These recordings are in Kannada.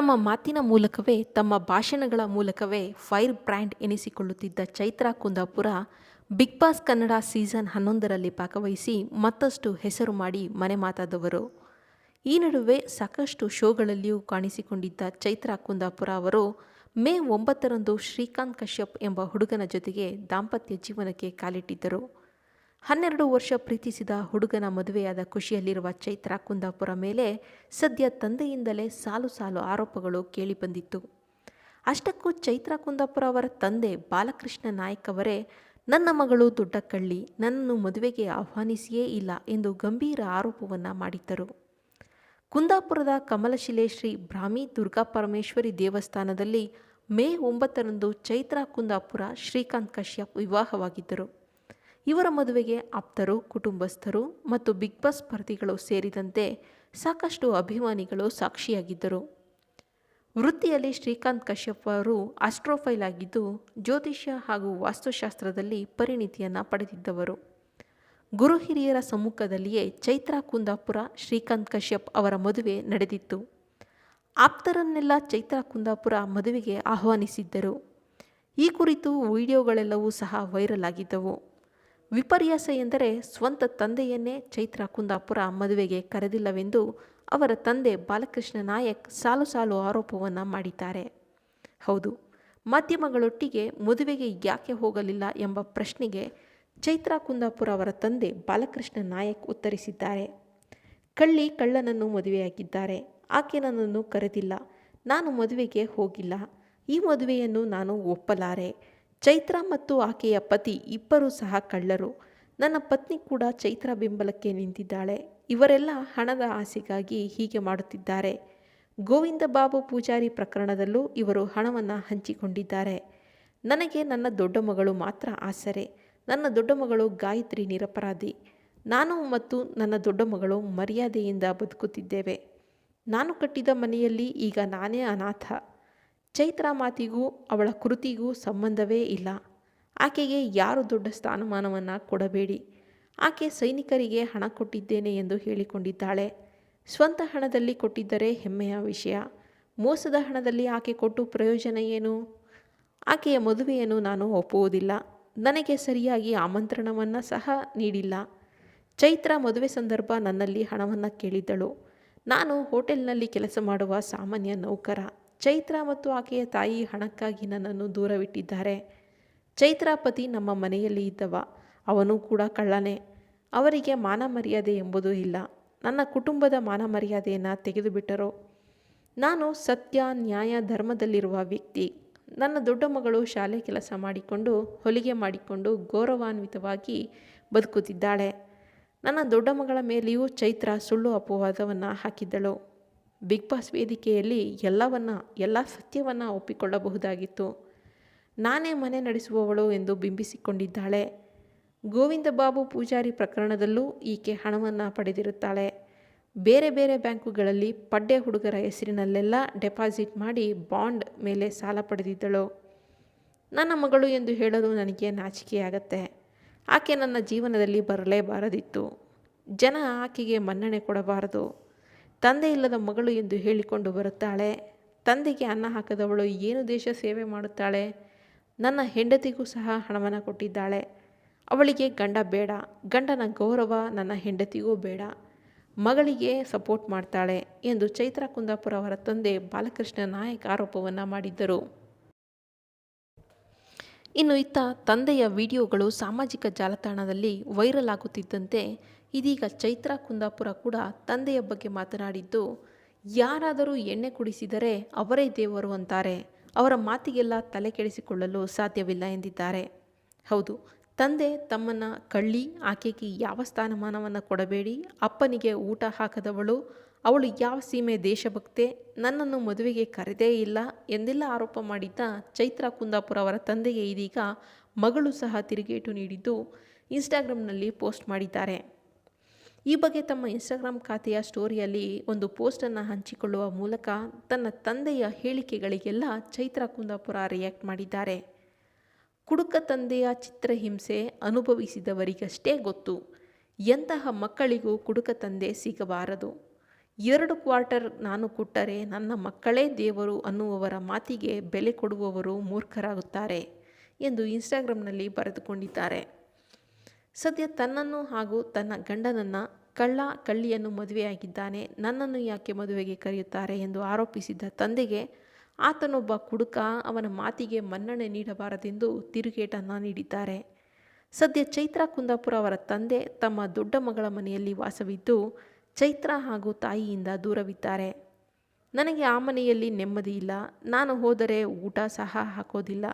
ತಮ್ಮ ಮಾತಿನ ಮೂಲಕವೇ, ತಮ್ಮ ಭಾಷಣಗಳ ಮೂಲಕವೇ fire brand ಎನಿಸಿಕೊಳ್ಳುತ್ತಿದ್ದ Chaitra Kundapura Big Boss Kannada season ಹನ್ನೊಂದರಲ್ಲಿ ಭಾಗವಹಿಸಿ ಮತ್ತಷ್ಟು ಹೆಸರು ಮಾಡಿ ಮನೆ ಮಾತಾದವರು. ಈ ನಡುವೆ ಸಾಕಷ್ಟು ಶೋಗಳಲ್ಲಿಯೂ ಕಾಣಿಸಿಕೊಂಡಿದ್ದ ಚೈತ್ರಾ ಕುಂದಾಪುರ ಅವರು, ಮೇ ಒಂಬತ್ತರಂದು ಶ್ರೀಕಾಂತ್ ಕಶ್ಯಪ್ ಎಂಬ ಹುಡುಗನ ಜೊತೆಗೆ ದಾಂಪತ್ಯ ಜೀವನಕ್ಕೆ ಕಾಲಿಟ್ಟಿದ್ದರು. ಹನ್ನೆರಡು ವರ್ಷ ಪ್ರೀತಿಸಿದ ಹುಡುಗನ ಮದುವೆಯಾದ ಖುಷಿಯಲ್ಲಿರುವ ಚೈತ್ರ ಕುಂದಾಪುರ ಮೇಲೆ ಸದ್ಯ ತಂದೆಯಿಂದಲೇ ಸಾಲು ಸಾಲು ಆರೋಪಗಳು ಕೇಳಿಬಂದಿತ್ತು ಅಷ್ಟಕ್ಕೂ ಚೈತ್ರ ಕುಂದಾಪುರ ಅವರ ತಂದೆ ಬಾಲಕೃಷ್ಣ ನಾಯಕ್ ಅವರೇ, ನನ್ನ ಮಗಳು ದೊಡ್ಡ ಕಳ್ಳಿ ನನ್ನನ್ನು ಮದುವೆಗೆ ಆಹ್ವಾನಿಸಿಯೇ ಇಲ್ಲ ಎಂದು ಗಂಭೀರ ಆರೋಪವನ್ನು ಮಾಡಿದ್ದರು. ಕುಂದಾಪುರದ ಕಮಲಶಿಲೆ ಶ್ರೀ ಬ್ರಾಹ್ಮಿ ದುರ್ಗಾ ಪರಮೇಶ್ವರಿ ದೇವಸ್ಥಾನದಲ್ಲಿ ಮೇ ಒಂಬತ್ತರಂದು ಚೈತ್ರ ಕುಂದಾಪುರ ಶ್ರೀಕಾಂತ್ ಕಶ್ಯಪ್ ವಿವಾಹವಾಗಿದ್ದರು. ಇವರ ಮದುವೆಗೆ ಆಪ್ತರು, ಕುಟುಂಬಸ್ಥರು ಮತ್ತು ಬಿಗ್ ಬಾಸ್ ಸ್ಪರ್ಧಿಗಳು ಸೇರಿದಂತೆ ಸಾಕಷ್ಟು ಅಭಿಮಾನಿಗಳು ಸಾಕ್ಷಿಯಾಗಿದ್ದರು. ವೃತ್ತಿಯಲ್ಲಿ ಶ್ರೀಕಾಂತ್ ಕಶ್ಯಪ್ ಅವರು ಆಸ್ಟ್ರೋಫೈಲ್ ಆಗಿದ್ದು, ಜ್ಯೋತಿಷ್ಯ ಹಾಗೂ ವಾಸ್ತುಶಾಸ್ತ್ರದಲ್ಲಿ ಪರಿಣಿತಿಯನ್ನು ಪಡೆದಿದ್ದವರು. ಗುರು ಹಿರಿಯರ ಸಮ್ಮುಖದಲ್ಲಿಯೇ ಚೈತ್ರ ಕುಂದಾಪುರ ಶ್ರೀಕಾಂತ್ ಕಶ್ಯಪ್ ಅವರ ಮದುವೆ ನಡೆದಿತ್ತು. ಆಪ್ತರನ್ನೆಲ್ಲ ಚೈತ್ರ ಕುಂದಾಪುರ ಮದುವೆಗೆ ಆಹ್ವಾನಿಸಿದ್ದರು. ಈ ಕುರಿತು ವಿಡಿಯೋಗಳೆಲ್ಲವೂ ಸಹ ವೈರಲ್ ಆಗಿದ್ದವು. ವಿಪರ್ಯಾಸ ಎಂದರೆ ಸ್ವಂತ ತಂದೆಯನ್ನೇ ಚೈತ್ರ ಕುಂದಾಪುರ ಮದುವೆಗೆ ಕರೆದಿಲ್ಲವೆಂದು ಅವರ ತಂದೆ ಬಾಲಕೃಷ್ಣ ನಾಯಕ್ ಸಾಲು ಸಾಲು ಆರೋಪವನ್ನು ಮಾಡಿದ್ದಾರೆ. ಹೌದು, ಮಾಧ್ಯಮಗಳೊಟ್ಟಿಗೆ ಮದುವೆಗೆ ಯಾಕೆ ಹೋಗಲಿಲ್ಲ ಎಂಬ ಪ್ರಶ್ನೆಗೆ ಚೈತ್ರ ಕುಂದಾಪುರ ಅವರ ತಂದೆ ಬಾಲಕೃಷ್ಣ ನಾಯಕ್ ಉತ್ತರಿಸಿದ್ದಾರೆ. ಕಳ್ಳಿ ಕಳ್ಳನನ್ನು ಮದುವೆಯಾಗಿದ್ದಾರೆ, ಆಕೆ ನನ್ನನ್ನು ಕರೆದಿಲ್ಲ, ನಾನು ಮದುವೆಗೆ ಹೋಗಿಲ್ಲ, ಈ ಮದುವೆಯನ್ನು ನಾನು ಒಪ್ಪಲಾರೆ ಚೈತ್ರ ಮತ್ತು ಆಕೆಯ ಪತಿ ಇಬ್ಬರೂ ಸಹ ಕಳ್ಳರು. ನನ್ನ ಪತ್ನಿ ಕೂಡ ಚೈತ್ರ ಬೆಂಬಲಕ್ಕೆ ನಿಂತಿದ್ದಾಳೆ. ಇವರೆಲ್ಲ ಹಣದ ಆಸೆಗಾಗಿ ಹೀಗೆ ಮಾಡುತ್ತಿದ್ದಾರೆ. ಗೋವಿಂದ ಬಾಬು ಪೂಜಾರಿ ಪ್ರಕರಣದಲ್ಲೂ ಇವರು ಹಣವನ್ನು ಹಂಚಿಕೊಂಡಿದ್ದಾರೆ. ನನಗೆ ನನ್ನ ದೊಡ್ಡ ಮಗಳು ಮಾತ್ರ ಆಸರೆ. ನನ್ನ ದೊಡ್ಡ ಮಗಳು ಗಾಯತ್ರಿ ನಿರಪರಾಧಿ. ನಾನು ಮತ್ತು ನನ್ನ ದೊಡ್ಡ ಮಗಳು ಮರ್ಯಾದೆಯಿಂದ ಬದುಕುತ್ತಿದ್ದೇವೆ. ನಾನು ಕಟ್ಟಿದ ಮನೆಯಲ್ಲಿ ಈಗ ನಾನೇ ಅನಾಥ. ಚೈತ್ರ ಮಾತಿಗೂ ಅವಳ ಕೃತಿಗೂ ಸಂಬಂಧವೇ ಇಲ್ಲ. ಆಕೆಗೆ ಯಾರು ದೊಡ್ಡ ಸ್ಥಾನಮಾನವನ್ನು ಕೊಡಬೇಡಿ. ಆಕೆ ಸೈನಿಕರಿಗೆ ಹಣ ಕೊಟ್ಟಿದ್ದೇನೆ ಎಂದು ಹೇಳಿಕೊಂಡಿದ್ದಾಳೆ. ಸ್ವಂತ ಹಣದಲ್ಲಿ ಕೊಟ್ಟಿದ್ದರೆ ಹೆಮ್ಮೆಯ ವಿಷಯ. ಮೋಸದ ಹಣದಲ್ಲಿ ಆಕೆ ಕೊಟ್ಟು ಪ್ರಯೋಜನ ಏನು? ಆಕೆಯ ಮದುವೆಯನ್ನು ನಾನು ಒಪ್ಪುವುದಿಲ್ಲ. ನನಗೆ ಸರಿಯಾಗಿ ಆಮಂತ್ರಣವನ್ನು ಸಹ ನೀಡಿಲ್ಲ. ಚೈತ್ರ ಮದುವೆ ಸಂದರ್ಭ ನನ್ನಲ್ಲಿ ಹಣವನ್ನು ಕೇಳಿದ್ದಳು. ನಾನು ಹೋಟೆಲ್ನಲ್ಲಿ ಕೆಲಸ ಮಾಡುವ ಸಾಮಾನ್ಯ ನೌಕರ. ಚೈತ್ರ ಮತ್ತು ಆಕೆಯ ತಾಯಿ ಹಣಕ್ಕಾಗಿ ನನ್ನನ್ನು ದೂರವಿಟ್ಟಿದ್ದಾರೆ. ಚೈತ್ರ ಪತಿ ನಮ್ಮ ಮನೆಯಲ್ಲಿ ಇದ್ದವ. ಅವನು ಕೂಡ ಕಳ್ಳನೇ. ಅವರಿಗೆ ಮಾನ ಮರ್ಯಾದೆ ಎಂಬುದೂ ಇಲ್ಲ. ನನ್ನ ಕುಟುಂಬದ ಮಾನ ಮರ್ಯಾದೆಯನ್ನು ತೆಗೆದುಬಿಟ್ಟರು? ನಾನು ಸತ್ಯ, ನ್ಯಾಯ, ಧರ್ಮದಲ್ಲಿರುವ ವ್ಯಕ್ತಿ. ನನ್ನ ದೊಡ್ಡ ಮಗಳು ಶಾಲೆ ಕೆಲಸ ಮಾಡಿಕೊಂಡು, ಹೊಲಿಗೆ ಮಾಡಿಕೊಂಡು ಗೌರವಾನ್ವಿತವಾಗಿ ಬದುಕುತ್ತಿದ್ದಾಳೆ. ನನ್ನ ದೊಡ್ಡ ಮಗಳ ಮೇಲೆಯೂ ಚೈತ್ರ ಸುಳ್ಳು ಅಪವಾದವನ್ನು ಹಾಕಿದ್ದಳು. ಬಿಗ್ ಬಾಸ್ ವೇದಿಕೆಯಲ್ಲಿ ಎಲ್ಲವನ್ನು, ಎಲ್ಲ ಸತ್ಯವನ್ನು ಒಪ್ಪಿಕೊಳ್ಳಬಹುದಾಗಿತ್ತು. ನಾನೇ ಮನೆ ನಡೆಸುವವಳು ಎಂದು ಬಿಂಬಿಸಿಕೊಂಡಿದ್ದಾಳೆ. ಗೋವಿಂದ ಬಾಬು ಪೂಜಾರಿ ಪ್ರಕರಣದಲ್ಲೂ ಈಕೆ ಹಣವನ್ನು ಪಡೆದಿರುತ್ತಾಳೆ. ಬೇರೆ ಬೇರೆ ಬ್ಯಾಂಕುಗಳಲ್ಲಿ ಪಡ್ಡೆ ಹುಡುಗರ ಹೆಸರಿನಲ್ಲೆಲ್ಲ ಡೆಪಾಸಿಟ್ ಮಾಡಿ ಬಾಂಡ್ ಮೇಲೆ ಸಾಲ ಪಡೆದಿದ್ದಳು. ನನ್ನ ಮಗಳು ಎಂದು ಹೇಳಲು ನನಗೆ ನಾಚಿಕೆಯಾಗತ್ತೆ. ಆಕೆ ನನ್ನ ಜೀವನದಲ್ಲಿ ಬರಲೇಬಾರದಿತ್ತು. ಜನ ಆಕೆಗೆ ಮನ್ನಣೆ ಕೊಡಬಾರದು. ತಂದೆ ಇಲ್ಲದ ಮಗಳು ಎಂದು ಹೇಳಿಕೊಂಡು ಬರುತ್ತಾಳೆ. ತಂದೆಗೆ ಅನ್ನ ಹಾಕದವಳು ಏನು ದೇಶ ಸೇವೆ ಮಾಡುತ್ತಾಳೆ? ನನ್ನ ಹೆಂಡತಿಗೂ ಸಹ ಹಣವನ್ನು ಕೊಟ್ಟಿದ್ದಾಳೆ. ಅವಳಿಗೆ ಗಂಡ ಬೇಡ. ಗಂಡನ ಗೌರವ ನನ್ನ ಹೆಂಡತಿಗೂ ಬೇಡ. ಮಗಳಿಗೆ ಸಪೋರ್ಟ್ ಮಾಡ್ತಾಳೆ ಎಂದು ಚೈತ್ರ ಕುಂದಾಪುರ ಅವರ ತಂದೆ ಬಾಲಕೃಷ್ಣ ನಾಯಕ್ ಆರೋಪವನ್ನು ಮಾಡಿದ್ದರು. ಇನ್ನು ಇತ್ತ ತಂದೆಯ ವಿಡಿಯೋಗಳು ಸಾಮಾಜಿಕ ಜಾಲತಾಣದಲ್ಲಿ ವೈರಲ್ ಆಗುತ್ತಿದ್ದಂತೆ ಇದೀಗ ಚೈತ್ರ ಕುಂದಾಪುರ ಕೂಡ ತಂದೆಯ ಬಗ್ಗೆ ಮಾತನಾಡಿದ್ದು, ಯಾರಾದರೂ ಎಣ್ಣೆ ಕುಡಿಸಿದರೆ ಅವರೇ ದೇವರು ಅಂತಾರೆ. ಅವರ ಮಾತಿಗೆಲ್ಲ ತಲೆ ಕೆಡಿಸಿಕೊಳ್ಳಲು ಸಾಧ್ಯವಿಲ್ಲ ಎಂದಿದ್ದಾರೆ. ಹೌದು, ತಂದೆ ತಮ್ಮನ್ನು ಕಳ್ಳಿ, ಆಕೆಗೆ ಯಾವ ಸ್ಥಾನಮಾನವನ್ನು ಕೊಡಬೇಡಿ, ಅಪ್ಪನಿಗೆ ಊಟ ಹಾಕದವಳು, ಅವಳು ಯಾವ ಸೀಮೆ ದೇಶಭಕ್ತೆ, ನನ್ನನ್ನು ಮದುವೆಗೆ ಕರೆದೇ ಇಲ್ಲ ಎಂದೆಲ್ಲ ಆರೋಪ ಮಾಡಿದ್ದ ಚೈತ್ರ ಕುಂದಾಪುರ ಅವರ ತಂದೆಗೆ ಇದೀಗ ಮಗಳು ಸಹ ತಿರುಗೇಟು ನೀಡಿದ್ದು ಇನ್ಸ್ಟಾಗ್ರಾಮ್ನಲ್ಲಿ ಪೋಸ್ಟ್ ಮಾಡಿದ್ದಾರೆ. ಈ ಬಗ್ಗೆ ತಮ್ಮ ಇನ್ಸ್ಟಾಗ್ರಾಮ್ ಖಾತೆಯ ಸ್ಟೋರಿಯಲ್ಲಿ ಒಂದು ಪೋಸ್ಟನ್ನು ಹಂಚಿಕೊಳ್ಳುವ ಮೂಲಕ ತನ್ನ ತಂದೆಯ ಹೇಳಿಕೆಗಳಿಗೆಲ್ಲ ಚೈತ್ರಾ ಕುಂದಾಪುರ ರಿಯಾಕ್ಟ್ ಮಾಡಿದ್ದಾರೆ. ಕುಡುಕ ತಂದೆಯ ಚಿತ್ರಹಿಂಸೆ ಅನುಭವಿಸಿದವರಿಗಷ್ಟೇ ಗೊತ್ತು. ಎಂತಹ ಮಕ್ಕಳಿಗೂ ಕುಡುಕ ತಂದೆ ಸಿಗಬಾರದು. ಎರಡು ಕ್ವಾರ್ಟರ್ ನಾನು ಕೊಟ್ಟರೆ ನನ್ನ ಮಕ್ಕಳೇ ದೇವರು ಅನ್ನುವವರ ಮಾತಿಗೆ ಬೆಲೆ ಕೊಡುವವರು ಮೂರ್ಖರಾಗುತ್ತಾರೆ ಎಂದು ಇನ್ಸ್ಟಾಗ್ರಾಮ್ನಲ್ಲಿ ಬರೆದುಕೊಂಡಿದ್ದಾರೆ. ಸದ್ಯ ತನ್ನನ್ನು ಹಾಗೂ ತನ್ನ ಗಂಡನನ್ನು ಕಳ್ಳ ಕಳ್ಳಿಯನ್ನು ಮದುವೆಯಾಗಿದ್ದಾನೆ. ನನ್ನನ್ನು ಯಾಕೆ ಮದುವೆಗೆ ಕರೆಯುತ್ತಾರೆ ಎಂದು ಆರೋಪಿಸಿದ್ದ ತಂದೆಗೆ ಆತನೊಬ್ಬ ಕುಡುಕ ಅವನ ಮಾತಿಗೆ ಮನ್ನಣೆ ನೀಡಬಾರದೆಂದು ತಿರುಗೇಟನ್ನು ನೀಡಿದ್ದಾರೆ. ಸದ್ಯ ಚೈತ್ರ ಕುಂದಾಪುರ ಅವರ ತಂದೆ ತಮ್ಮ ದೊಡ್ಡ ಮಗಳ ಮನೆಯಲ್ಲಿ ವಾಸವಿದ್ದು ಚೈತ್ರ ಹಾಗೂ ತಾಯಿಯಿಂದ ದೂರವಿದ್ದಾರೆ. ನನಗೆ ಆ ಮನೆಯಲ್ಲಿ ನೆಮ್ಮದಿ ಇಲ್ಲ. ನಾನು ಹೋದರೆ ಊಟ ಸಹ ಹಾಕೋದಿಲ್ಲ.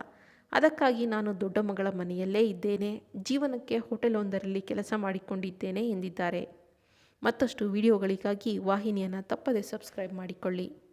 ಅದಕ್ಕಾಗಿ ನಾನು ದೊಡ್ಡ ಮಗಳ ಮನೆಯಲ್ಲೇ ಇದ್ದೇನೆ. ಜೀವನಕ್ಕೆ ಹೋಟೆಲೊಂದರಲ್ಲಿ ಕೆಲಸ ಮಾಡಿಕೊಂಡಿದ್ದೇನೆ ಎಂದಿದ್ದಾರೆ. ಮತ್ತಷ್ಟು ವಿಡಿಯೋಗಳಿಗಾಗಿ ವಾಹಿನಿಯನ್ನು ತಪ್ಪದೆ ಸಬ್ಸ್ಕ್ರೈಬ್ ಮಾಡಿಕೊಳ್ಳಿ.